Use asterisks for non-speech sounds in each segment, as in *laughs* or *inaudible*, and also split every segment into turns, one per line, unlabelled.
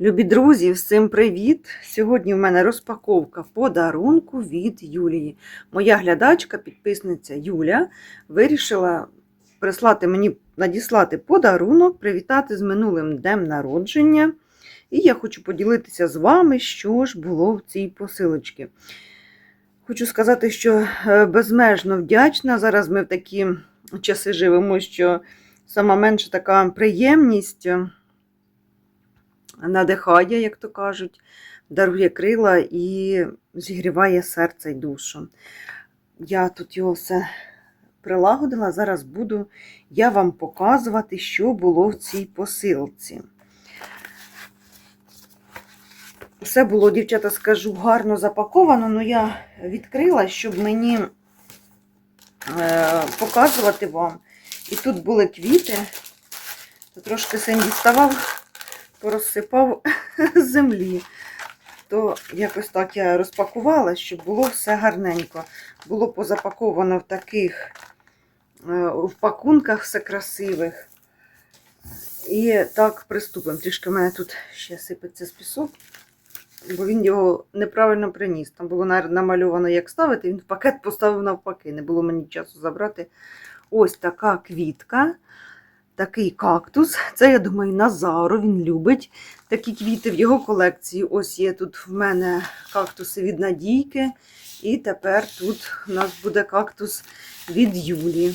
Любі друзі, всім привіт! Сьогодні в мене розпаковка подарунку від Юлії. Моя глядачка, підписниця Юля, вирішила прислати мені надіслати подарунок, привітати з минулим днем народження. І я хочу поділитися з вами, що ж було в цій посилочці. Хочу сказати, що е, безмежно вдячна. Зараз ми в такі часи живемо, що сама менша така приємність надихає, як то кажуть, дарує крила і зігріває серце й душу. Я тут його все прилагодила, зараз буду я вам показувати, що було в цій посилці. Все було, дівчата, скажу, гарно запаковано, але я відкрила, щоб мені е, показувати вам. І тут були квіти. Трошки син діставав, порозсипав *laughs* землі. То якось так я розпакувала, щоб було все гарненько. Було позапаковано в таких е, в пакунках все красивих. І так приступимо. Трішки в мене тут ще сипеться з пісок бо він його неправильно приніс. Там було намальовано, як ставити, він в пакет поставив навпаки. Не було мені часу забрати. Ось така квітка, такий кактус. Це, я думаю, Назаро, він любить такі квіти в його колекції. Ось є тут в мене кактуси від Надійки. І тепер тут у нас буде кактус від Юлі.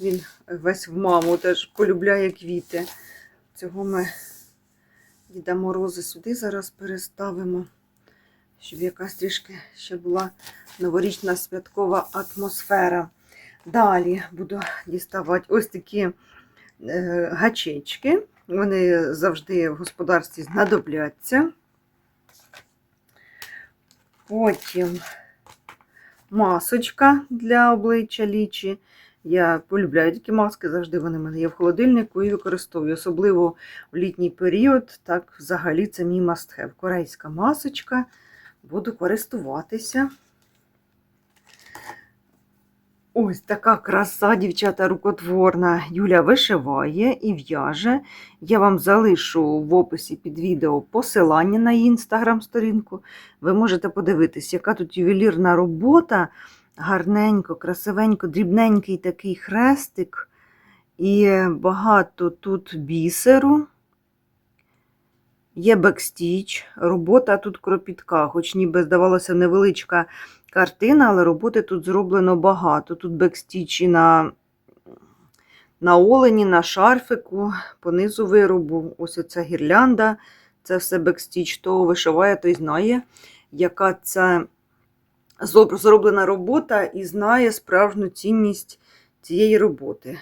Він весь в маму теж полюбляє квіти. Цього ми Діда Морози сюди зараз переставимо, щоб якась трішки ще була новорічна святкова атмосфера. Далі буду діставати ось такі е, гачечки. Вони завжди в господарстві знадобляться. Потім масочка для обличчя лічі. Я полюбляю такі маски, завжди вони в мене є в холодильнику і використовую. Особливо в літній період, так взагалі це мій мастхев. Корейська масочка. Буду користуватися. Ось така краса, дівчата, рукотворна. Юля вишиває і в'яже. Я вам залишу в описі під відео посилання на її інстаграм-сторінку. Ви можете подивитись, яка тут ювелірна робота гарненько, красивенько, дрібненький такий хрестик, і багато тут бісеру. Є бекстіч, робота тут кропітка, хоч ніби здавалося невеличка картина, але роботи тут зроблено багато. Тут бекстіч і на на олені, на шарфику, по низу виробу. Ось оця гірлянда, це все бекстіч, то вишиває, той знає, яка це зроблена робота і знає справжню цінність цієї роботи.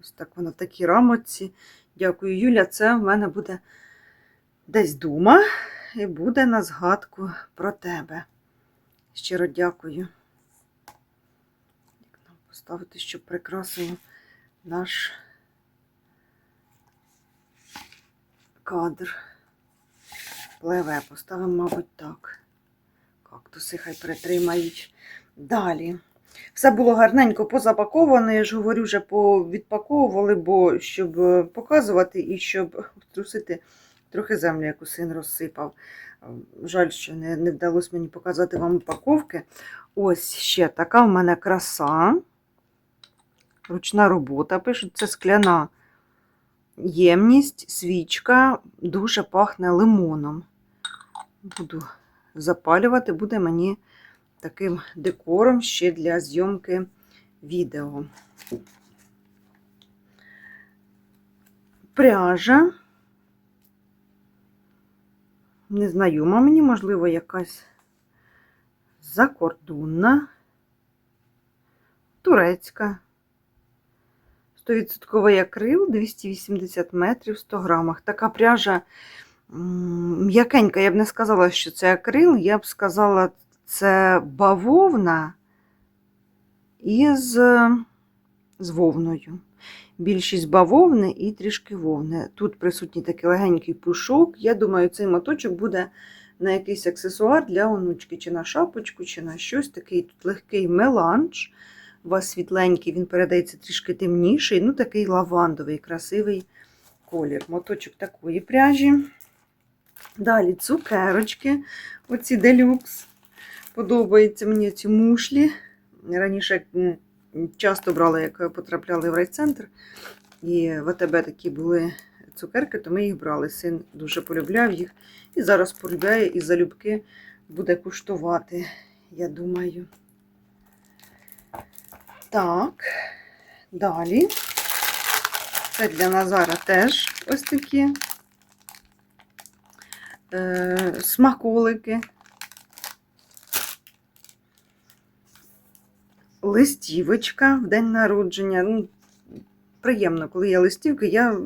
Ось так вона в такій рамочці. Дякую, Юля. Це в мене буде десь дума і буде на згадку про тебе. Щиро дякую. Як нам поставити, щоб прикрасило наш кадр. Пливе, поставимо, мабуть, так кактуси хай притримають. Далі. Все було гарненько позапаковане, я ж говорю, вже повідпаковували, бо щоб е, показувати і щоб *laughs* трусити трохи землю, яку син розсипав. Жаль, що не не вдалося мені показати вам упаковки. Ось ще така в мене краса. Ручна робота. Пишуть, це скляна ємність, свічка, дуже пахне лимоном. Буду запалювати буде мені таким декором ще для зйомки відео. Пряжа. Незнайома мені, можливо, якась закордонна, турецька. 100% акрил, 280 метрів 100 грамах. Така пряжа м'якенька, я б не сказала, що це акрил, я б сказала, це бавовна із з вовною. Більшість бавовни і трішки вовни. Тут присутній такий легенький пушок. Я думаю, цей моточок буде на якийсь аксесуар для онучки, чи на шапочку, чи на щось. Такий тут легкий меланж. У вас світленький, він передається трішки темніший, ну такий лавандовий, красивий колір. Моточок такої пряжі. Далі цукерочки, оці делюкс. Подобаються мені ці мушлі. Раніше часто брала, як потрапляли в райцентр. І в АТБ такі були цукерки, то ми їх брали. Син дуже полюбляв їх. І зараз полюбляє і залюбки буде куштувати, я думаю. Так, далі. Це для Назара теж ось такі е, смаколики. Листівочка в день народження. Ну, приємно, коли є листівки, я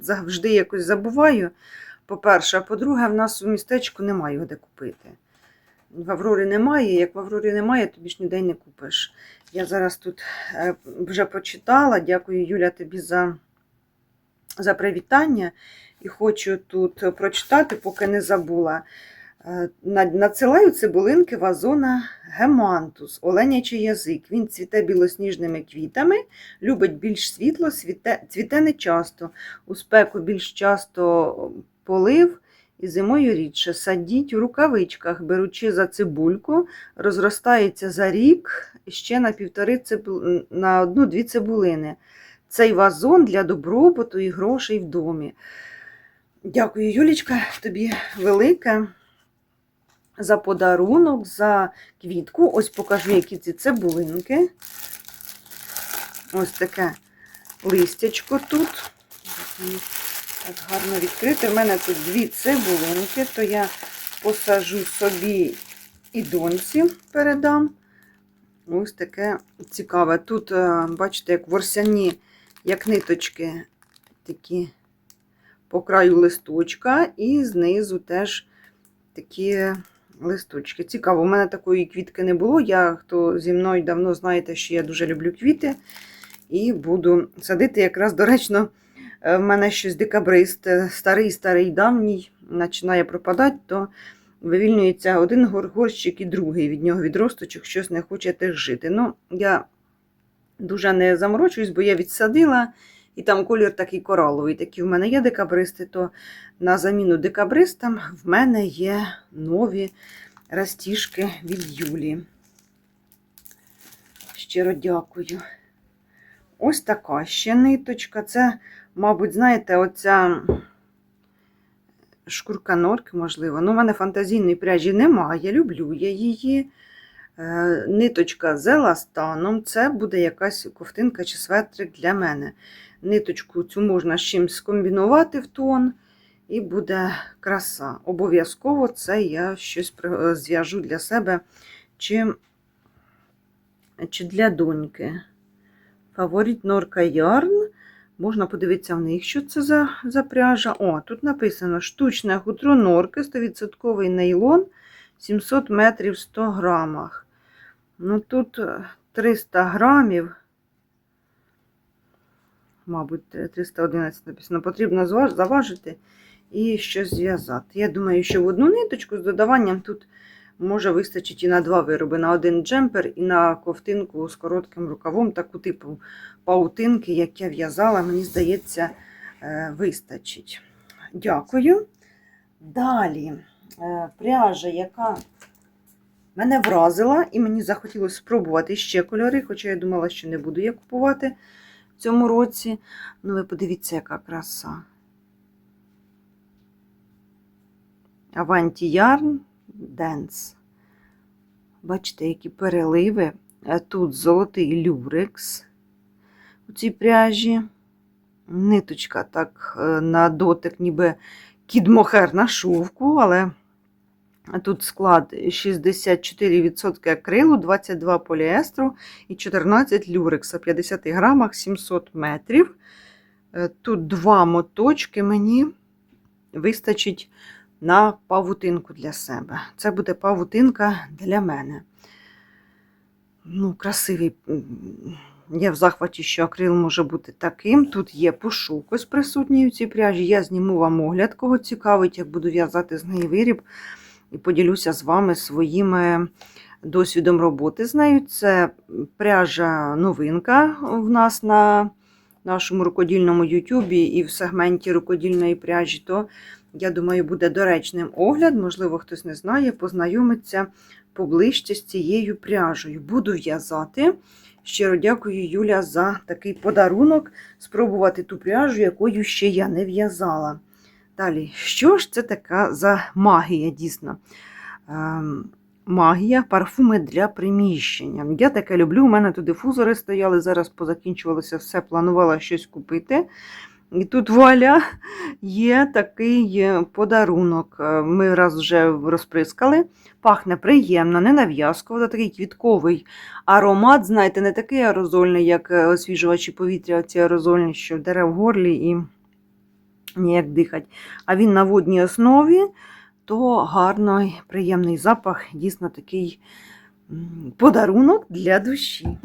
завжди, якось забуваю. По-перше, а по-друге, в нас у містечку немає його де купити. В Аврорі немає, як в Аврорі немає, тобі ж ніде не купиш. Я зараз тут е, вже прочитала. Дякую, Юля, тобі за, за привітання. І хочу тут прочитати, поки не забула. Е, на- Надсилаю цибулинки вазона гемантус, оленячий язик. Він цвіте білосніжними квітами, любить більш світло, цвіте, цвіте не часто. У спеку більш часто полив і зимою рідше. Садіть у рукавичках, беручи за цибульку, розростається за рік ще на півтори цибу... на одну-дві цибулини. Цей вазон для добробуту і грошей в домі. Дякую, Юлічка, тобі велике за подарунок, за квітку. Ось покажу, які ці цибулинки. Ось таке листячко тут. Так гарно відкрити. У мене тут дві цибулинки, то я посажу собі і доньці передам. Ось таке цікаве. Тут, е, бачите, як ворсяні, як ниточки такі по краю листочка, і знизу теж такі листочки. Цікаво, у мене такої квітки не було. Я, хто зі мною давно знаєте, що я дуже люблю квіти. І буду садити якраз доречно. е, В мене щось декабрист, е, старий, старий, давній, починає пропадати, то вивільнюється один горщик і другий від нього відросточок, щось не хоче теж жити. Ну, я дуже не заморочуюсь, бо я відсадила, і там колір такий кораловий. Такі в мене є декабристи, то на заміну декабристам в мене є нові растіжки від Юлі. Щиро дякую. Ось така ще ниточка. Це, мабуть, знаєте, оця шкурка норки, можливо. Ну, у мене фантазійної пряжі немає, люблю я її. Е, Ниточка з еластаном. Це буде якась ковтинка чи светрик для мене. Ниточку цю можна з чимось скомбінувати в тон, і буде краса. Обов'язково це я щось зв'яжу для себе чи, чи для доньки. Фаворит Норка Ярн. Можна подивитися в них, що це за, за пряжа. О, тут написано штучне хутро норки, 100% нейлон, 700 метрів 100 грамах. Ну тут е, 300 грамів. Мабуть, 311 написано. Потрібно заважити і щось зв'язати. Я думаю, що в одну ниточку з додаванням тут може вистачить і на два вироби: на один джемпер і на ковтинку з коротким рукавом, таку типу паутинки, як я в'язала, мені здається, е, вистачить. Дякую. Далі е, пряжа, яка мене вразила, і мені захотілося спробувати ще кольори, хоча я думала, що не буду я купувати в цьому році. Ну, ви подивіться, яка краса. Avanti Yarn Dance. Бачите, які переливи. Е, Тут золотий люрекс у цій пряжі. Ниточка так е, на дотик, ніби кідмохер на шовку, але тут склад 64% акрилу, 22 поліестру і 14 люрекса, 50 грамах 700 метрів. Е, Тут два моточки мені вистачить на павутинку для себе. Це буде павутинка для мене. Ну, красивий. Я в захваті, що акрил може бути таким. Тут є пушок ось присутній у цій пряжі. Я зніму вам огляд, кого цікавить, як буду в'язати з неї виріб. І поділюся з вами своїм е, досвідом роботи з нею. Це пряжа новинка в нас на нашому рукодільному Ютубі і в сегменті рукодільної пряжі, то я думаю, буде доречним огляд. Можливо, хтось не знає, познайомиться поближче з цією пряжею. Буду в'язати. Щиро дякую, Юля, за такий подарунок спробувати ту пряжу, якою ще я не в'язала. Далі, що ж це така за магія, дійсно? Ем, магія, парфуми для приміщення. Я таке люблю. У мене тут дифузори стояли, зараз позакінчувалося все, планувала щось купити. І тут вуаля є такий е, подарунок. Е, Ми раз вже розприскали. Пахне приємно, не нав'язково, такий квітковий аромат, знаєте, не такий аерозольний, як е, освіжувачі повітря, ці аерозольні, що дере в горлі і ніяк дихать. А він на водній основі, то гарний, приємний запах, дійсно такий подарунок для душі.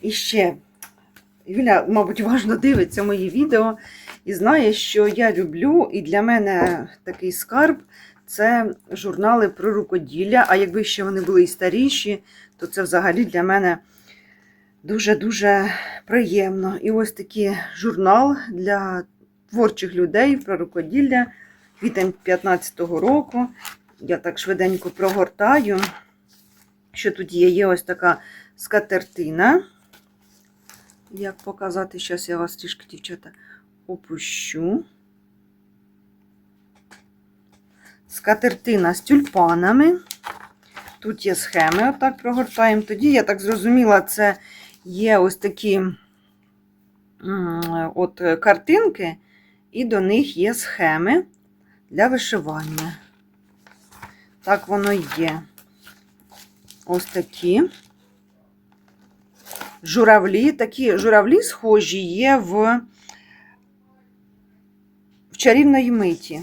І ще Юля, мабуть, уважно дивиться мої відео і знає, що я люблю, і для мене такий скарб це журнали про рукоділля. А якби ще вони були і старіші, то це взагалі для мене дуже-дуже приємно. І ось такий журнал для творчих людей про рукоділля квітень 15-го року. Я так швиденько прогортаю, що тут є, є ось така скатертина. Як показати, зараз я вас трішки, дівчата, опущу. Скатертина з тюльпанами. Тут є схеми, отак прогортаємо. Тоді, я так зрозуміла, це є ось такі от картинки, і до них є схеми для вишивання. Так воно є. Ось такі журавлі. Такі журавлі схожі є в, в чарівної миті.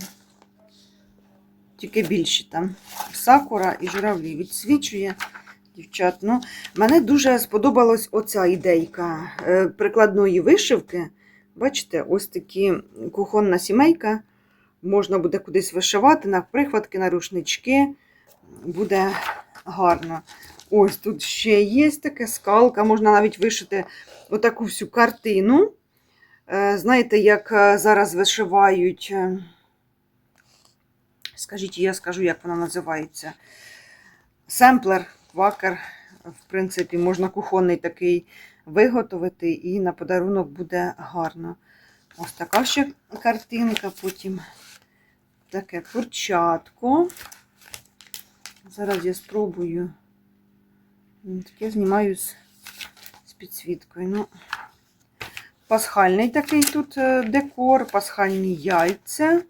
Тільки більші там. Сакура і журавлі відсвічує. Дівчат, ну, мене дуже сподобалась оця ідейка е, прикладної вишивки. Бачите, ось такі кухонна сімейка. Можна буде кудись вишивати на прихватки, на рушнички. Буде гарно. Ось тут ще є така скалка, можна навіть вишити отаку всю картину. Е, Знаєте, як е, зараз вишивають, е, скажіть, я скажу, як вона називається. Семплер, квакер. В принципі, можна кухонний такий виготовити, і на подарунок буде гарно. Ось така ще картинка, потім таке курчатко. Зараз я спробую. Так я знімаю з, з підсвіткою. Ну, пасхальний такий тут е, декор, пасхальні яйця.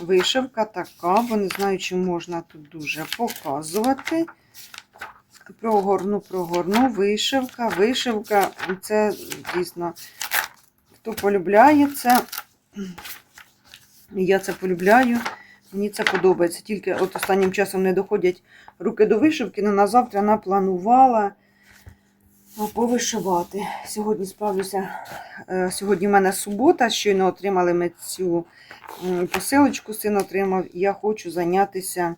Вишивка така, бо не знаю, чи можна тут дуже показувати. Прогорну, прогорну, вишивка, вишивка. Це дійсно, хто полюбляє це, я це полюбляю. Мені це подобається. Тільки от останнім часом не доходять руки до вишивки, але на завтра напланувала повишивати. Сьогодні справлюся. е, Сьогодні в мене субота, щойно отримали ми цю посилочку, син отримав, я хочу зайнятися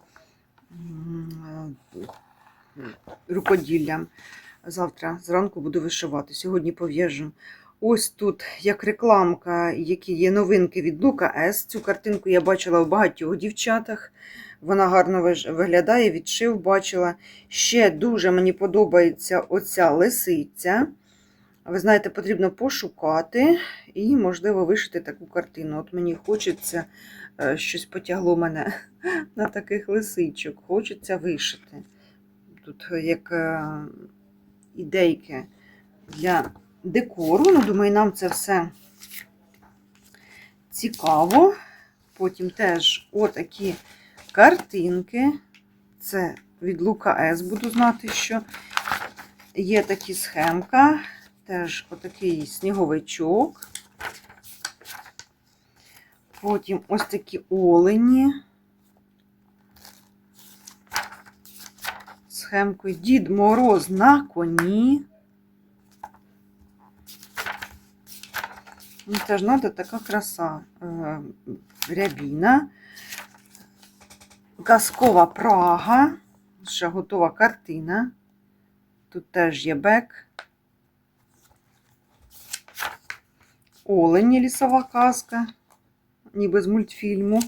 рукоділлям. Завтра зранку буду вишивати. Сьогодні пов'яжу. Ось тут як рекламка, які є новинки від Лука С. Цю картинку я бачила у багатьох дівчатах. Вона гарно виглядає, відшив бачила. Ще дуже мені подобається оця лисиця. Ви знаєте, потрібно пошукати і, можливо, вишити таку картину. От мені хочеться, е, щось потягло мене *laughs* на таких лисичок. Хочеться вишити. Тут е, як е, ідейки для декору. Ну, думаю, нам це все цікаво. Потім теж отакі картинки. Це від Лука С. Буду знати, що є такі схемка. Теж отакий сніговичок. Потім ось такі олені. Схемкою Дід Мороз на коні. Ну, це така краса. Е, Рябіна. Казкова Прага. Ще готова картина. Тут теж є бек. Олені лісова казка, ніби з мультфільму.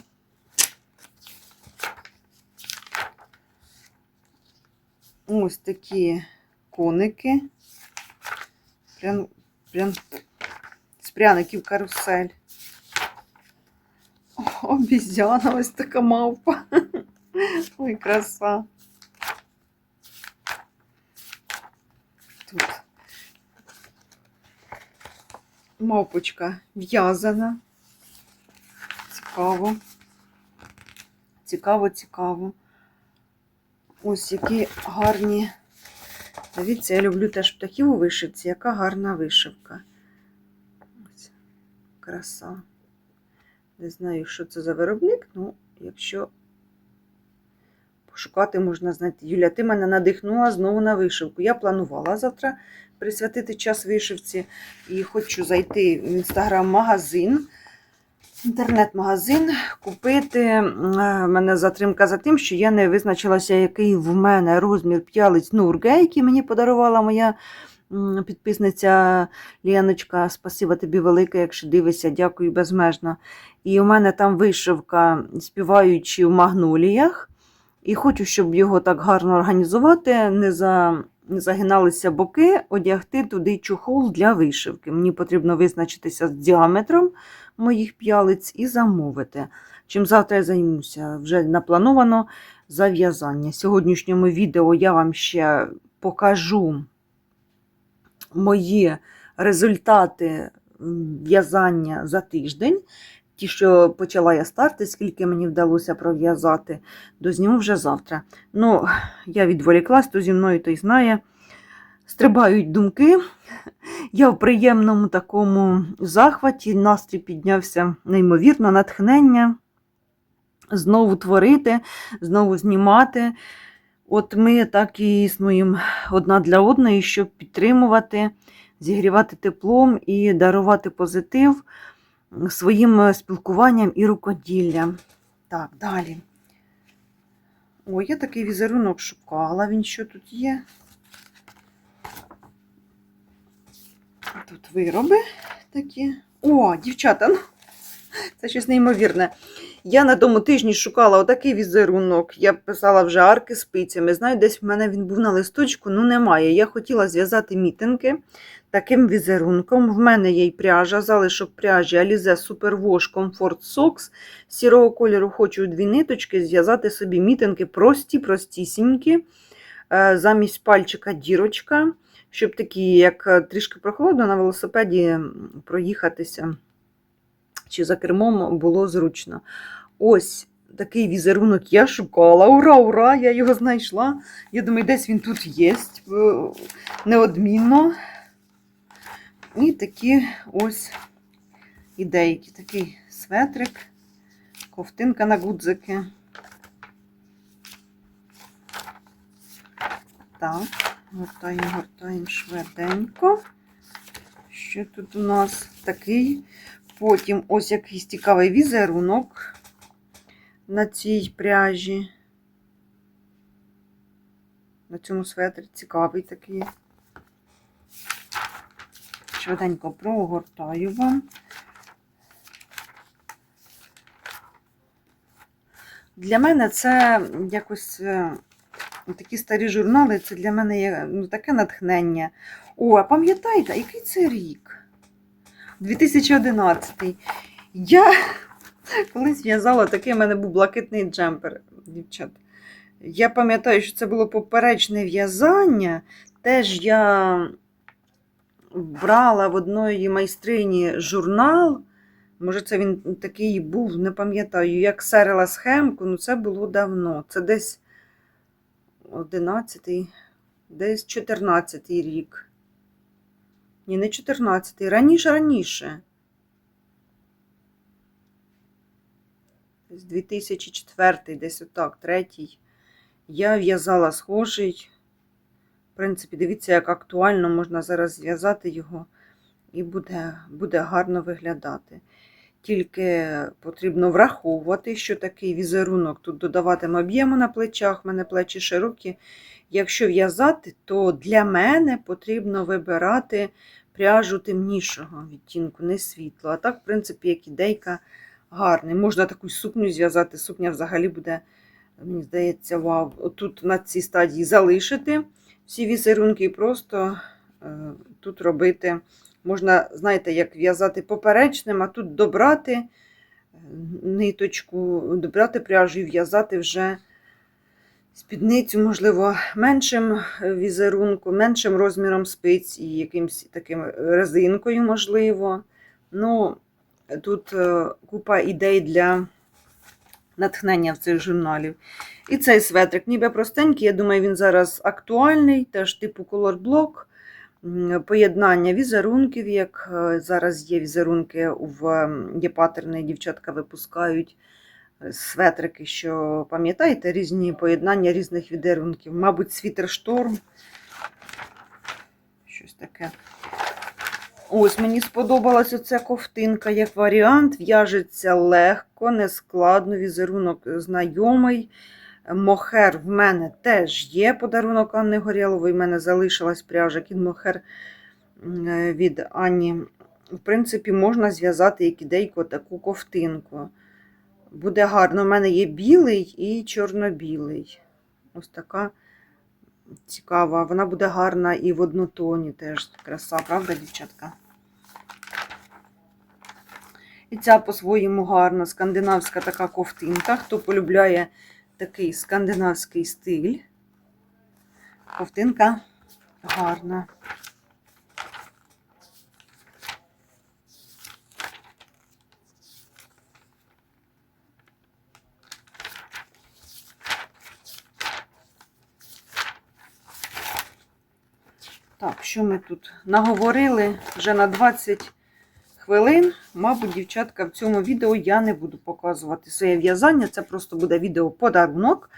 Ось такі коники. Прям, прям з пряників карусель. Обізяна, ось така мавпа. *laughs* Ой, краса. Тут мавпочка в'язана. Цікаво. Цікаво, цікаво. Ось які гарні. Дивіться, я люблю теж птахів у вишивці. Яка гарна вишивка. Ось. Краса. Не знаю, що це за виробник, ну, якщо пошукати можна знайти. Юля, ти мене надихнула знову на вишивку. Я планувала завтра присвятити час вишивці і хочу зайти в інстаграм-магазин, інтернет-магазин, купити. Е, мене затримка за тим, що я не визначилася, який в мене розмір п'ялиць Нурге, який мені подарувала моя підписниця Ліночка. Спасибо тобі велике, якщо дивишся, дякую безмежно. І у мене там вишивка, співаючи в магноліях. І хочу, щоб його так гарно організувати, не, за, загиналися боки, одягти туди чохол для вишивки. Мені потрібно визначитися з діаметром моїх п'ялиць і замовити. Чим завтра я займуся, вже наплановано зав'язання. В сьогоднішньому відео я вам ще покажу мої результати в'язання за тиждень. Ті, що почала я старти, скільки мені вдалося пров'язати, дозніму вже завтра. Ну, я відволіклась, то зі мною той знає. Стрибають думки. Я в приємному такому захваті, настрій піднявся неймовірно, натхнення. Знову творити, знову знімати. От ми так і існуємо одна для одної, щоб підтримувати, зігрівати теплом і дарувати позитив своїм спілкуванням і рукоділлям. Так, далі. Ой, я такий візерунок шукала. Він що тут є? Тут вироби такі. О, дівчата, ну, це щось неймовірне. Я на тому тижні шукала отакий візерунок. Я писала вже арки спицями. Знаю, десь в мене він був на листочку, ну немає. Я хотіла зв'язати мітинки таким візерунком. В мене є й пряжа, залишок пряжі Alize Superwash Comfort Socks. Сірого кольору хочу дві ниточки зв'язати собі мітинки прості, простісінькі. Е, Замість пальчика дірочка, щоб такі, як е, трішки прохолодно на велосипеді проїхатися чи за кермом було зручно. Ось такий візерунок я шукала. Ура, ура! Я його знайшла. Я думаю, десь він тут є е, неодмінно. І такі ось ідейки. Такий светрик, ковтинка на гудзики. Так, гортаємо, гортаємо швиденько. Що тут у нас такий? Потім ось якийсь цікавий візерунок на цій пряжі. На цьому светрі цікавий такий. Швиденько прогортаю вам. Для мене це якось е, такі старі журнали, це для мене є ну, таке натхнення. О, а пам'ятаєте, який це рік? 2011. Я *laughs* колись в'язала такий, в мене був блакитний джемпер, дівчат. Я пам'ятаю, що це було поперечне в'язання. Теж я брала в одної майстрині журнал. Може, це він такий був, не пам'ятаю, як серила схемку, ну це було давно. Це десь 11, десь 14 рік. Ні, не 14, раніше, раніше. Десь 2004, десь отак, третій. Я в'язала схожий. В принципі, дивіться, як актуально можна зараз зв'язати його, і буде, буде гарно виглядати. Тільки потрібно враховувати, що такий візерунок тут додаватиме об'єму на плечах, в мене плечі широкі. Якщо в'язати, то для мене потрібно вибирати пряжу темнішого відтінку, не світло. А так, в принципі, як ідейка гарний. Можна таку сукню зв'язати. Сукня взагалі буде, мені здається, вау. Отут на цій стадії залишити всі візерунки і просто е, тут робити. Можна, знаєте, як в'язати поперечним, а тут добрати е, ниточку, добрати пряжу і в'язати вже спідницю, можливо, меншим е, візерунком, меншим розміром спиць і якимсь таким резинкою, можливо. Ну, тут е, купа ідей для натхнення в цих журналів. І цей светрик, ніби простенький, я думаю, він зараз актуальний, теж типу. М, Поєднання візерунків, як е, зараз є візерунки в є патерни, дівчатка випускають е, светрики, що пам'ятаєте, різні поєднання різних візерунків. Мабуть, світер шторм. Щось таке. Ось мені сподобалась оця ковтинка як варіант. В'яжеться легко, нескладно, візерунок знайомий. Мохер в мене теж є подарунок Анни Горєлової. В мене залишилась пряжа кід Мохер е, від Ані. В принципі, можна зв'язати як ідейку таку ковтинку. Буде гарно. У мене є білий і чорно-білий. Ось така цікава. Вона буде гарна і в однотоні теж краса, правда, дівчатка? І ця по-своєму гарна скандинавська така ковтинка. Хто полюбляє такий скандинавський стиль. Ковтинка гарна. Так, що ми тут наговорили вже на 20 хвилин. Мабуть, дівчатка, в цьому відео я не буду показувати своє в'язання. Це просто буде відео-подарунок.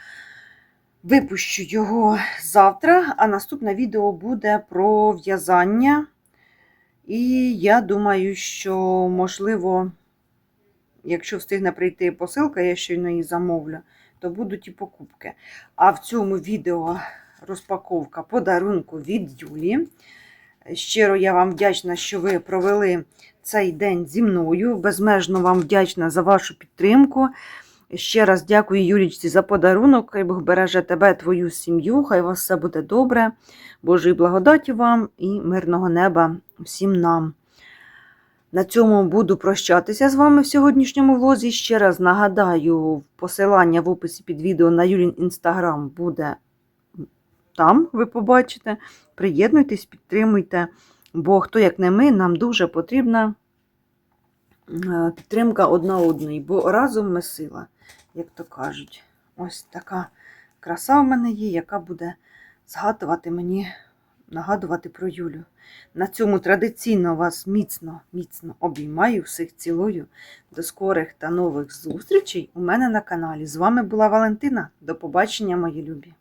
Випущу його завтра, а наступне відео буде про в'язання. І я думаю, що, можливо, якщо встигне прийти посилка, я щойно її замовлю, то будуть і покупки. А в цьому відео розпаковка подарунку від Юлі. Щиро я вам вдячна, що ви провели цей день зі мною. Безмежно вам вдячна за вашу підтримку. Ще раз дякую Юлічці за подарунок. Хай Бог береже тебе, твою сім'ю. Хай у вас все буде добре. Божої благодаті вам і мирного неба всім нам. На цьому буду прощатися з вами в сьогоднішньому влозі. Ще раз нагадаю, посилання в описі під відео на Юлін інстаграм буде там, ви побачите. Приєднуйтесь, підтримуйте, бо хто, як не ми, нам дуже потрібна е, підтримка одна одної, бо разом ми сила, як то кажуть. Ось така краса в мене є, яка буде згадувати мені, нагадувати про Юлю. На цьому традиційно вас міцно, міцно обіймаю, всіх цілую. До скорих та нових зустрічей у мене на каналі. З вами була Валентина. До побачення, мої любі!